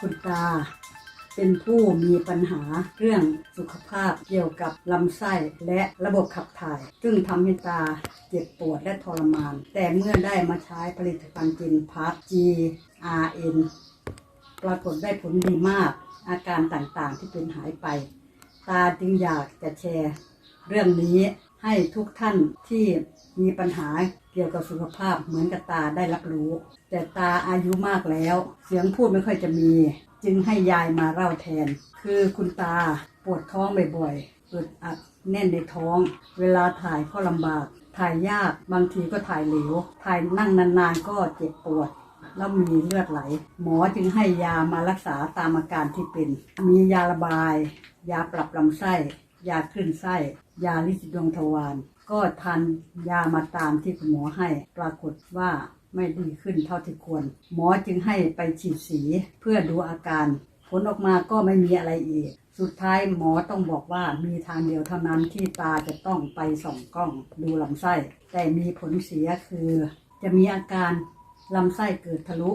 คุณตา เป็นผู้มีปัญหาเรื่องสุขภาพเกี่ยวกับลำไส้และระบบขับถ่าย ซึ่งทำให้ตาเจ็บปวดและทรมาน แต่เมื่อได้มาใช้ผลิตภัณฑ์จินพัท GRN ปรากฏได้ผลดีมาก อาการต่างๆที่เป็นหายไป ตาจึงอยากจะแชร์เรื่องนี้ ให้ทุกท่านที่มีปัญหาเกี่ยวกับสุขภาพเหมือนกับตาได้รับรู้ แต่ตาอายุมากแล้ว เสียงพูดไม่ค่อยจะมี จึงให้ยายมาเล่าแทน คือคุณตาปวดท้องบ่อยๆอึดอัดแน่นในท้อง เวลาถ่ายก็ลำบาก ถ่ายยากบางทีก็ถ่ายเหลว ถ่ายนั่งนานๆก็เจ็บปวดแล้วมีเลือดไหล หมอจึงให้ยามารักษาตามอาการที่เป็น มียาระบาย ยาปรับลำไส้ ยาคลื่นไส้ ยาลิซิดวงทวาร ก็ทานยามาตามที่คุณหมอให้ ปรากฏว่าไม่ดีขึ้นเท่าที่ควร หมอจึงให้ไปฉีดสีเพื่อดูอาการ ผลออกมาก็ไม่มีอะไรอีก สุดท้ายหมอต้องบอกว่ามีทางเดียวเท่านั้นที่ตาจะต้องไปส่องกล้องดูลำไส้ แต่มีผลเสียคือ จะมีอาการลำไส้เกิดทะลุ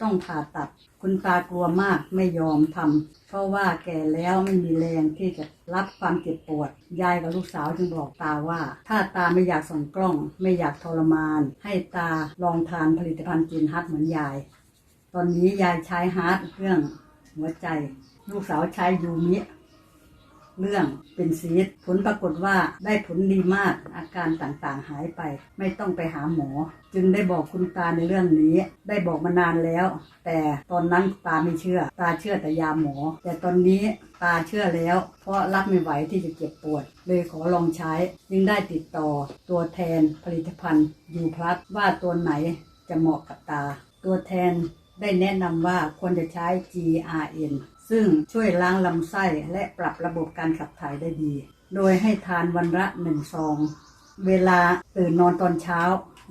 ต้องผ่าตัด คุณตากลัวมากไม่ยอมทำเพราะว่าแก่แล้วไม่มีแรงที่จะรับความเจ็บปวด ยายกับลูกสาวจึงบอกตาว่า ถ้าตาไม่อยากส่องกล้อง ไม่อยากทรมาน ให้ตาลองทานผลิตภัณฑ์จีนฮัทเหมือนยาย ตอนนี้ยายใช้ฮาร์ดเครื่องหัวใจ ลูกสาวใช้ยูมิ เรื่องเป็นซีดผลปรากฏว่าได้ผลดีมากอาการต่างๆหายไป ไม่ต้องไปหาหมอ จึงได้บอกคุณตาในเรื่องนี้ ได้บอกมานานแล้ว แต่ตอนนั้นตาไม่เชื่อ ตาเชื่อแต่ยาหมอ แต่ตอนนี้ตาเชื่อแล้ว เพราะรับไม่ไหวที่จะเจ็บปวด เลยขอลองใช้จึงได้ติดต่อตัวแทนผลิตภัณฑ์ยูพลัสว่าตัวไหนจะเหมาะกับตา ตัวแทนได้แนะนำว่าควรจะใช้ GRN ซึ่งช่วยล้างลำไส้และปรับระบบการขับถ่ายได้ดี โดยให้ทานวันละหนึ่งซอง เวลาตื่นนอนตอนเช้า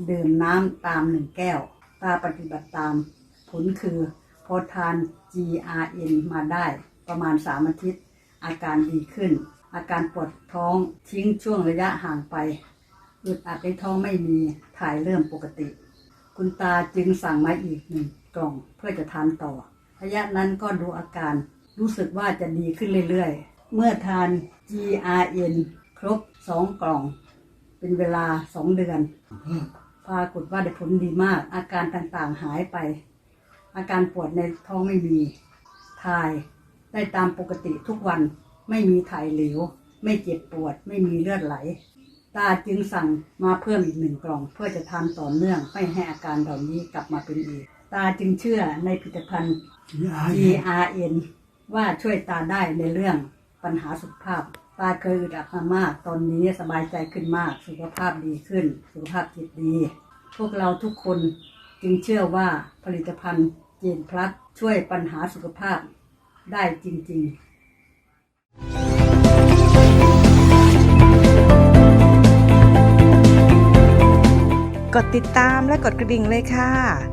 ดื่มน้ำตามหนึ่งแก้ว ตาปฏิบัติตาม ผลคือพอทาน GRN มาได้ประมาณ3อาทิตย์ อาการดีขึ้น อาการปวดท้องทิ้งช่วงระยะห่างไปอึดอัดในท้องไม่มีถ่ายเริ่มปกติ คุณตาจึงสั่งมาอีกหนึ่งกล่องเพื่อจะทานต่อ ระยะนั้นก็ดูอาการ รู้สึกว่าจะดีขึ้นเรื่อยๆ เมื่อทาน GRN ครบ2กล่อง เป็นเวลา2เดือนปรากฏว่าได้ผลดีมาก อาการต่างๆหายไป อาการปวดในท้องไม่มี ถ่ายได้ตามปกติทุกวันไม่มีถ่ายเหลว ไม่เจ็บปวด ไม่มีเลือดไหล ตาจึงสั่งมาเพิ่มอีกหนึ่งกล่อง เพื่อจะทานต่อเนื่องไม่ให้อาการเหล่านี้กลับมาเป็นอีก ตาจึงเชื่อในผลิตภัณฑ์ GRN ว่าช่วยตาได้ในเรื่องปัญหาสุขภาพ ตาเคยอึดอัดมามาก ตอนนี้สบายใจขึ้นมาก สุขภาพดีขึ้น สุขภาพจิตดี พวกเราทุกคนจึงเชื่อว่าผลิตภัณฑ์เจนพลัสช่วยปัญหาสุขภาพได้จริง ๆกดติดตามและกดกระดิ่งเลยค่ะ